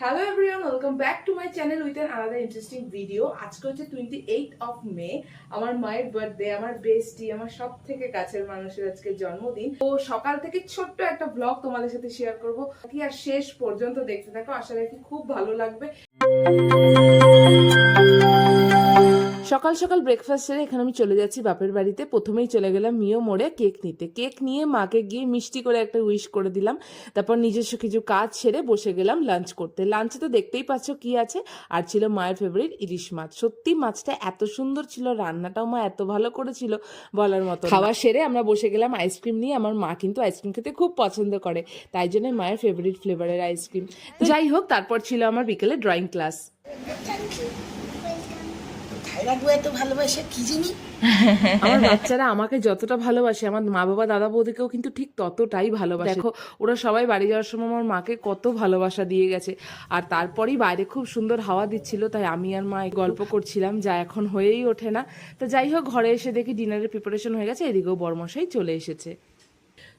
Hello everyone welcome back to my channel with an আলাদা interesting video আজকে হচ্ছে twenty eight of May আমার মায়ের বার্থডে আমার বেস্টি আমার সব থেকে কাছের মানুষের আজকে জন্মদিন। তো সকাল থেকে ছোট্ট একটা ব্লগ তোমাদের সাথে শেয়ার করব। কি আর শেষ পর্যন্ত দেখতে থাকো, আশা রাখি খুব ভালো লাগবে। সকাল সকাল ব্রেকফাস্ট সেরে এখানে আমি চলে যাচ্ছি বাপের বাড়িতে। প্রথমেই চলে গেলাম মিও মোড়ে কেক নিতে। কেক নিয়ে মাকে গিয়ে মিষ্টি করে একটা উইশ করে দিলাম। তারপর নিজস্ব কিছু কাজ সেরে বসে গেলাম লাঞ্চ করতে। লাঞ্চে তো দেখতেই পাচ্ছ কি আছে? আর ছিল মায়ের ফেভারিট ইলিশ মাছ। সত্যি মাছটা এত সুন্দর ছিল রান্নাটাও মা এত ভালো করেছিল বলার মতো খাওয়া সেরে আমরা বসে গেলাম আইসক্রিম নিয়ে। আমার মা কিন্তু আইসক্রিম খেতে খুব পছন্দ করে। তাই জন্য মায়ের ফেভারিট ফ্লেভারের আইসক্রিম যাই হোক তারপর ছিল আমার বিকেলে ড্রয়িং ক্লাস এত ভালোবাসা কি জানি? আমার বাচ্চারা আমাকে যতটা ভালোবাসে আমার মা বাবা দাদা বৌদিকেও কিন্তু ঠিক ততটাই ভালোবাসে। দেখো ওরা সবাই বাড়ি যাওয়ার সময় আমার মাকে কত ভালোবাসা দিয়ে গেছে। আর তারপরেই বাইরে খুব সুন্দর হাওয়া দিচ্ছিল তাই আমি আর মা গল্প করছিলাম যা এখন হয়েই ওঠে না। তো যাই হোক ঘরে এসে দেখি ডিনারের প্রিপারেশন হয়ে গেছে এদিকেও বর্মশাই চলে এসেছে।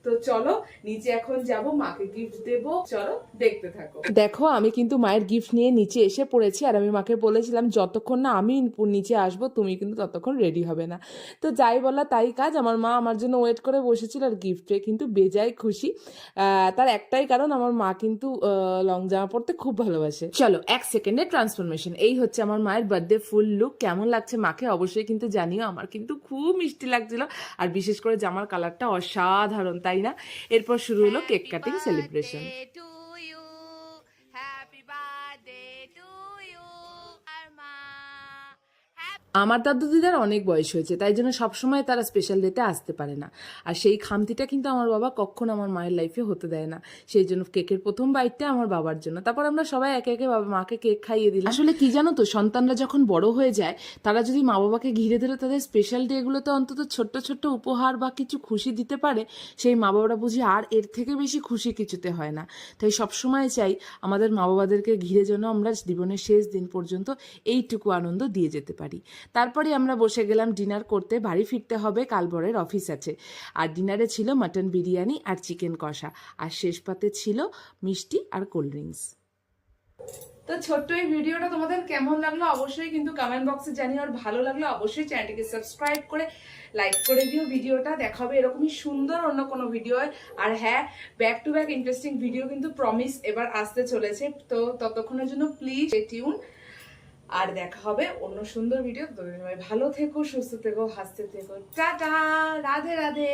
তো চলো, নিচে এখন যাব, মাকে গিফট দেব। চলো, দেখতে থাকো। দেখো, আমি কিন্তু মায়ের গিফট নিয়ে নিচে এসে পড়েছি, আর আমি মাকে বলেছিলাম, যতক্ষণ না আমি নিচে আসব, তুমি কিন্তু ততক্ষণ রেডি হবে না। তো যাই বলা তাই কাজ, আমার মা আমার জন্য ওয়েট করে বসেছিল, আর গিফটে কিন্তু বেজায় খুশি। তার একটাই কারণ, আমার মা কিন্তু লং জামা পরতে খুব ভালোবাসে। চলো, এক সেকেন্ডে ট্রান্সফরমেশন এই হচ্ছে আমার মায়ের বার্থডে ফুল লুক কেমন লাগছে মাকে অবশ্যই কিন্তু জানিও, আমার কিন্তু খুব মিষ্টি লাগছিল, আর বিশেষ করে জামার কালারটা অসাধারণ, তাই না? এরপর শুরু হলো কেক কাটিং সেলিব্রেশন আমার দাদু দিদার অনেক বয়স হয়েছে, তাই জন্য সবসময় তারা স্পেশাল ডেতে আসতে পারে না। আর সেই খামতিটা কিন্তু আমার বাবা কখনো আমার মায়ের লাইফে হতে দেয় না। সেই জন্য কেকের প্রথম বাইটটা আমার বাবার জন্য। তারপর আমরা সবাই একে একে বাবা মাকে কেক খাইয়ে দিলাম। আসলে কি জানো তো, সন্তানরা যখন বড় হয়ে যায়, তারা যদি মা বাবাকে ঘিরে ধরে তাদের স্পেশাল ডেগুলোতে অন্তত ছোট্ট ছোট্ট উপহার বা কিছু খুশি দিতে পারে, সেই মা বাবারা বুঝি আর এর থেকে বেশি খুশি কিছুতে হয় না। তাই সবসময় চাই আমাদের মা বাবাদেরকে ঘিরে যেন আমরা জীবনের শেষ দিন পর্যন্ত এইটুকু আনন্দ দিয়ে যেতে পারি। তারপরে আমরা বসে গেলাম ডিনার করতে, বাড়ি ফিরতে হবে কালবরের অফিস আছে। আর ডিনারে ছিল মাটন বিরিয়ানি আর চিকেন কষা। আর শেষ পাতে ছিল মিষ্টি আর কোল্ড ড্রিঙ্কস তো ছোট্ট এই ভিডিওটা তোমাদের কেমন লাগল অবশ্যই কিন্তু কমেন্ট বক্সে জানিও। আর ভালো লাগল অবশ্যই চ্যানেলটিকে সাবস্ক্রাইব করে লাইক করে দিও। ভিডিওটা দেখাবে এরকমই সুন্দর অন্য কোনো ভিডিও আর হ্যাঁ back to back interesting video কিন্তু প্রমিস এবার আসতে চলেছে। তো ততক্ষণের জন্য প্লিজ টিউন আর দেখা হবে অন্য সুন্দর ভিডিও ভালো থেকো, সুস্থ থেকো, হাসতে থেকো। টাটা! রাধে রাধে!